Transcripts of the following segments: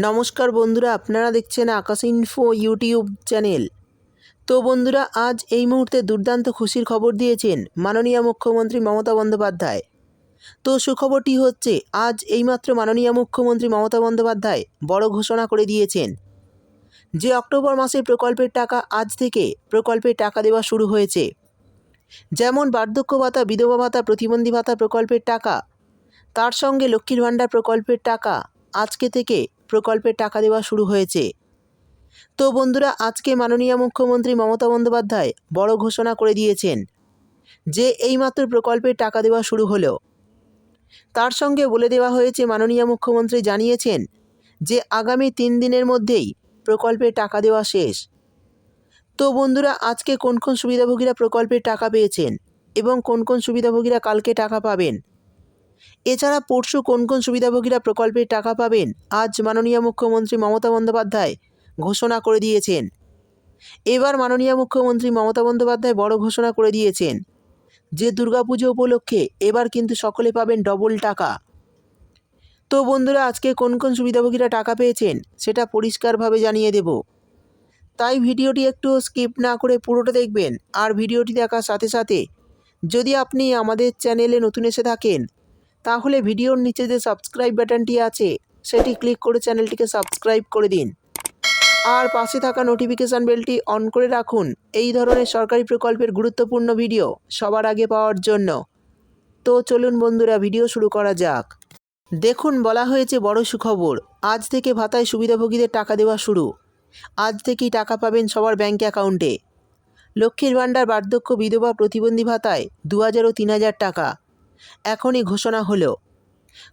নমস্কার বন্ধুরা, আপনারা দেখছেন আকাশ ইনফো ইউটিউব চ্যানেল তো বন্ধুরা, আজ এই মুহূর্তে দুর্দান্ত খুশির খবর দিয়েছেন মাননীয় মুখ্যমন্ত্রী মমতা বন্দ্যোপাধ্যায়। তো সুখবরটি হচ্ছে, আজ এইমাত্র মাননীয় মুখ্যমন্ত্রী মমতা বন্দ্যোপাধ্যায় বড় ঘোষণা করে দিয়েছেন যে অক্টোবর মাসে প্রকল্পের টাকা আজ থেকে প্রকল্পের টাকা দেওয়া শুরু হয়েছে। যেমন বার্ধক্য ভাতা, বিধবা ভাতা, প্রতিবন্ধী ভাতা প্রকল্পের টাকা, তার সঙ্গে লক্ষ্মীর ভাণ্ডার প্রকল্পের টাকা আজকে থেকে প্রকল্পের টাকা দেওয়া শুরু হয়েছে। তো বন্ধুরা, আজকে মাননীয় মুখ্যমন্ত্রী মমতা বন্দ্যোপাধ্যায় বড় ঘোষণা করে দিয়েছেন যে এইমাত্র প্রকল্পের টাকা দেওয়া শুরু হলো। তার সঙ্গে বলে দেওয়া হয়েছে, মাননীয় মুখ্যমন্ত্রী জানিয়েছেন যে আগামী তিন দিনের মধ্যেই প্রকল্পের টাকা দেওয়া শেষ। তো বন্ধুরা, আজকে কোন কোন সুবিধাভোগীরা প্রকল্পের টাকা পেয়েছেন এবং কোন কোন সুবিধাভোগীরা কালকে টাকা পাবেন? এছাড়া পরশু কোন কোন সুবিধাভোগীরা প্রকল্পের টাকা পাবেন, আজ মাননীয় মুখ্যমন্ত্রী মমতা বন্দ্যোপাধ্যায় ঘোষণা করে দিয়েছেন। এবার মাননীয় মুখ্যমন্ত্রী মমতা বন্দ্যোপাধ্যায় বড় ঘোষণা করে দিয়েছেন যে দুর্গাপুজো উপলক্ষে এবার কিন্তু সকলে পাবেন ডবল টাকা। তো বন্ধুরা, আজকে কোন কোন সুবিধাভোগীরা টাকা পেয়েছেন সেটা পরিষ্কারভাবে জানিয়ে দেব। তাই ভিডিওটি একটু স্কিপ না করে পুরোটা দেখবেন, আর ভিডিওটি দেখার সাথে সাথে যদি আপনি আমাদের চ্যানেলে নতুন এসে থাকেন তাহলে ভিডিওর নিচে যে সাবস্ক্রাইব বাটনটি আছে, সেটি ক্লিক করে চ্যানেলটিকে সাবস্ক্রাইব করে দিন। আর পাশে থাকা নোটিফিকেশান বেলটি অন করে রাখুন। এই ধরনের সরকারি প্রকল্পের গুরুত্বপূর্ণ ভিডিও সবার আগে পাওয়ার জন্য। তো চলুন বন্ধুরা ভিডিও শুরু করা যাক। দেখুন, বলা হয়েছে বড় সুখবর। আজ থেকে ভাতায় সুবিধাভোগীদের টাকা দেওয়া শুরু। আজ থেকেই টাকা পাবেন সবার ব্যাঙ্ক অ্যাকাউন্টে লক্ষ্মীর ভাণ্ডার বার্ধক্য বিধবা প্রতিবন্ধী ভাতায় দু হাজার ও তিন হাজার টাকা। এখনই ঘোষণা হলো।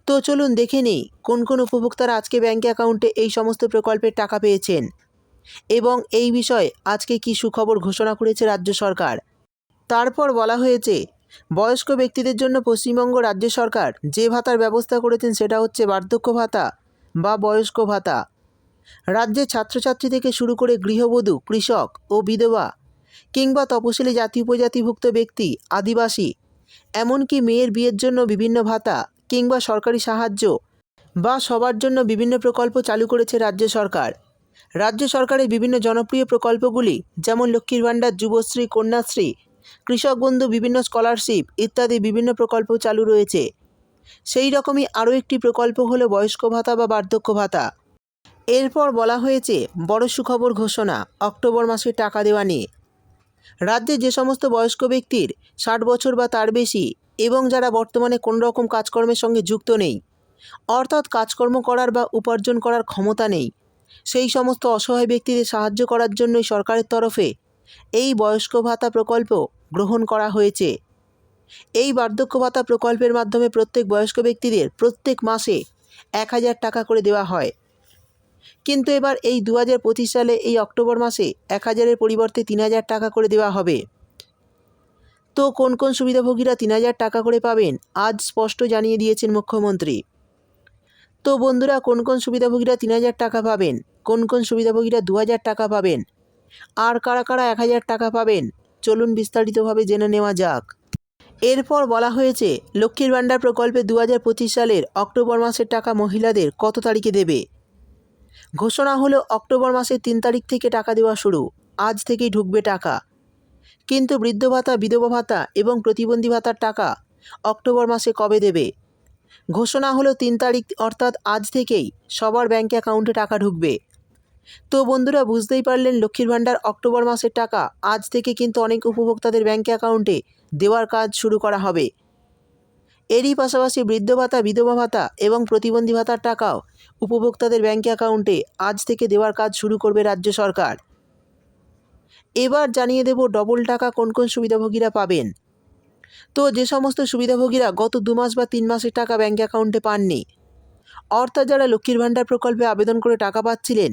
তো চলুন দেখে নিই কোন কোন উপভোক্তারা আজকে ব্যাঙ্ক অ্যাকাউন্টে এই সমস্ত প্রকল্পের টাকা পেয়েছেন এবং এই বিষয়ে আজকে কি সুখবর ঘোষণা করেছে রাজ্য সরকার। তারপর বলা হয়েছে, বয়স্ক ব্যক্তিদের জন্য পশ্চিমবঙ্গ রাজ্য সরকার যে ভাতার ব্যবস্থা করেছেন সেটা হচ্ছে বার্ধক্য ভাতা বা বয়স্ক ভাতা। রাজ্যের ছাত্রছাত্রী থেকে শুরু করে গৃহবধূ, কৃষক ও বিধবা কিংবা তপশিলি জাতি উপজাতিভুক্ত ব্যক্তি, আদিবাসী এমনকি মেয়ের বিয়ের জন্য বিভিন্ন ভাতা কিংবা সরকারি সাহায্য বা সবার জন্য বিভিন্ন প্রকল্প চালু করেছে রাজ্য সরকার। রাজ্য সরকারের বিভিন্ন জনপ্রিয় প্রকল্পগুলি যেমন লক্ষ্মীর ভাণ্ডার, যুবশ্রী, কন্যাশ্রী, কৃষক বন্ধু, বিভিন্ন স্কলারশিপ ইত্যাদি বিভিন্ন প্রকল্প চালু রয়েছে। সেই রকমই আরও একটি প্রকল্প হলো বয়স্ক ভাতা বা বার্ধক্য ভাতা। এরপর বলা হয়েছে, বড় সুখবর ঘোষণা, অক্টোবর মাসে টাকা দেওয়া নিয়ে। রাজ্যে যে সমস্ত বয়স্ক ব্যক্তির ষাট বছর বা তার বেশি এবং যারা বর্তমানে কোনো রকম কাজকর্মের সঙ্গে যুক্ত নেই, অর্থাৎ কাজকর্ম করার বা উপার্জন করার ক্ষমতা নেই, সেই সমস্ত অসহায় ব্যক্তিদের সাহায্য করার জন্যই সরকারের তরফে এই বয়স্ক ভাতা প্রকল্প গ্রহণ করা হয়েছে। এই বার্ধক্য ভাতা প্রকল্পের মাধ্যমে প্রত্যেক বয়স্ক ব্যক্তিদের প্রত্যেক মাসে এক হাজার টাকা করে দেওয়া হয়। কিন্তু এবার এই দু হাজার পঁচিশ সালে এই অক্টোবর মাসে এক হাজারের পরিবর্তে তিন হাজার টাকা করে দেওয়া হবে। তো কোন কোন সুবিধাভোগীরা তিন হাজার টাকা করে পাবেন, আজ স্পষ্ট জানিয়ে দিয়েছেন মুখ্যমন্ত্রী। তো বন্ধুরা, কোন কোন সুবিধাভোগীরা তিন হাজার টাকা পাবেন, কোন কোন সুবিধাভোগীরা দু হাজার টাকা পাবেন, আর কারা কারা এক হাজার টাকা পাবেন, চলুন বিস্তারিতভাবে জেনে নেওয়া যাক। এরপর বলা হয়েছে, লক্ষ্মীর ভাণ্ডার প্রকল্পে দু হাজার পঁচিশ সালের অক্টোবর মাসের টাকা মহিলাদের কত তারিখে দেবে? ঘোষণা হলো অক্টোবর মাসের তিন তারিখ থেকে টাকা দেওয়া শুরু। আজ থেকেই ঢুকবে টাকা। কিন্তু বৃদ্ধ ভাতা, বিধবা ভাতা এবং প্রতিবন্ধী ভাতার টাকা অক্টোবর মাসে কবে দেবে? ঘোষণা হলো তিন তারিখ, অর্থাৎ আজ থেকেই সবার ব্যাঙ্ক অ্যাকাউন্টে টাকা ঢুকবে। তো বন্ধুরা, বুঝতেই পারলেন লক্ষ্মীর ভাণ্ডার অক্টোবর মাসের টাকা আজ থেকে কিন্তু অনেক উপভোক্তাদের ব্যাঙ্ক অ্যাকাউন্টে দেওয়ার কাজ শুরু করা হবে। এরই পাশাপাশি বৃদ্ধ ভাতা, বিধবা ভাতা এবং প্রতিবন্ধী ভাতার টাকাও উপভোক্তাদের ব্যাঙ্ক অ্যাকাউন্টে আজ থেকে দেওয়ার কাজ শুরু করবে রাজ্য সরকার। এবার জানিয়ে দেব ডবল টাকা কোন কোন সুবিধাভোগীরা পাবেন। তো যে সমস্ত সুবিধাভোগীরা গত দু মাস বা তিন মাসের টাকা ব্যাঙ্ক অ্যাকাউন্টে পাননি, অর্থাৎ যারা লক্ষ্মীর ভাণ্ডার প্রকল্পে আবেদন করে টাকা পাচ্ছিলেন,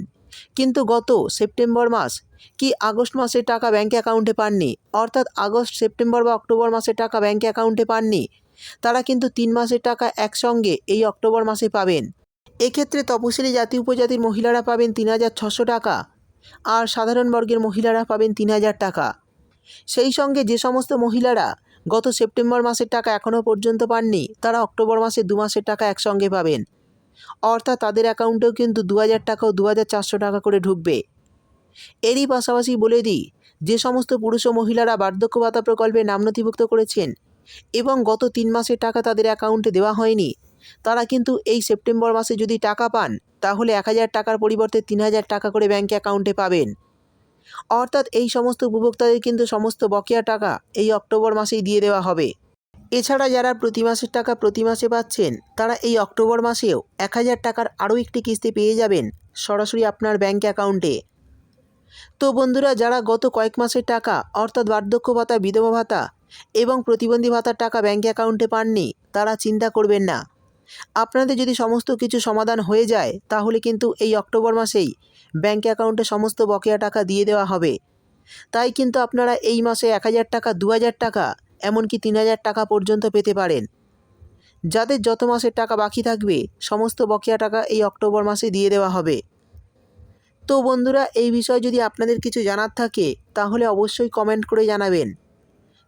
কিন্তু গত সেপ্টেম্বর মাস কি আগস্ট মাসের টাকা ব্যাঙ্ক অ্যাকাউন্টে পাননি, অর্থাৎ আগস্ট, সেপ্টেম্বর বা অক্টোবর মাসের টাকা ব্যাঙ্ক অ্যাকাউন্টে পাননি তারা কিন্তু তিন মাসের টাকা একসঙ্গে এই অক্টোবর মাসে পাবেন। এক্ষেত্রে তপশিলি জাতি উপজাতির মহিলারা পাবেন তিন হাজার ছশো টাকা, আর সাধারণ বর্গের মহিলারা পাবেন তিন হাজার টাকা। সেই সঙ্গে যে সমস্ত মহিলারা গত সেপ্টেম্বর মাসের টাকা এখনও পর্যন্ত পাননি, তারা অক্টোবর মাসে দু মাসের টাকা একসঙ্গে পাবেন। অর্থাৎ তাদের অ্যাকাউন্টেও কিন্তু দু হাজার টাকা ও দু হাজার চারশো টাকা করে ঢুকবে। এরই পাশাপাশি বলে দিই, যে সমস্ত পুরুষ ও মহিলারা বার্ধক্য ভাতা প্রকল্পে নাম নথিভুক্ত করেছেন এবং গত তিন মাসের টাকা তাদের অ্যাকাউন্টে দেওয়া হয়নি। তারা কিন্তু এই সেপ্টেম্বর মাসে যদি টাকা পান, তাহলে এক হাজার টাকার পরিবর্তে তিন হাজার টাকা করে ব্যাঙ্ক অ্যাকাউন্টে পাবেন। অর্থাৎ এই সমস্ত উপভোক্তাদের কিন্তু সমস্ত বকেয়া টাকা এই অক্টোবর মাসেই দিয়ে দেওয়া হবে। এছাড়া যারা প্রতি মাসের টাকা প্রতি মাসে পাচ্ছেন, তারা এই অক্টোবর মাসেও এক হাজার টাকার আরও একটি কিস্তি পেয়ে যাবেন সরাসরি আপনার ব্যাঙ্ক অ্যাকাউন্টে। তো বন্ধুরা, যারা গত কয়েক মাসের টাকা, অর্থাৎ বার্ধক্য ভাতা, বিধবা ভাতা এবং প্রতিবন্ধী ভাতার টাকা ব্যাঙ্ক অ্যাকাউন্টে পাননি, তারা চিন্তা করবেন না। আপনাদের যদি সমস্ত কিছু সমাধান হয়ে যায়, তাহলে কিন্তু এই অক্টোবর মাসেই ব্যাঙ্ক অ্যাকাউন্টে সমস্ত বকেয়া টাকা দিয়ে দেওয়া হবে। তাই কিন্তু আপনারা এই মাসে এক হাজার টাকা, দু হাজার টাকা, এমনকি তিন হাজার টাকা পর্যন্ত পেতে পারেন। যাদের যত মাসের টাকা বাকি থাকবে, সমস্ত বকেয়া টাকা এই অক্টোবর মাসে দিয়ে দেওয়া হবে। তো বন্ধুরা, এই বিষয়ে যদি আপনাদের কিছু জানার থাকে, তাহলে অবশ্যই কমেন্ট করে জানাবেন।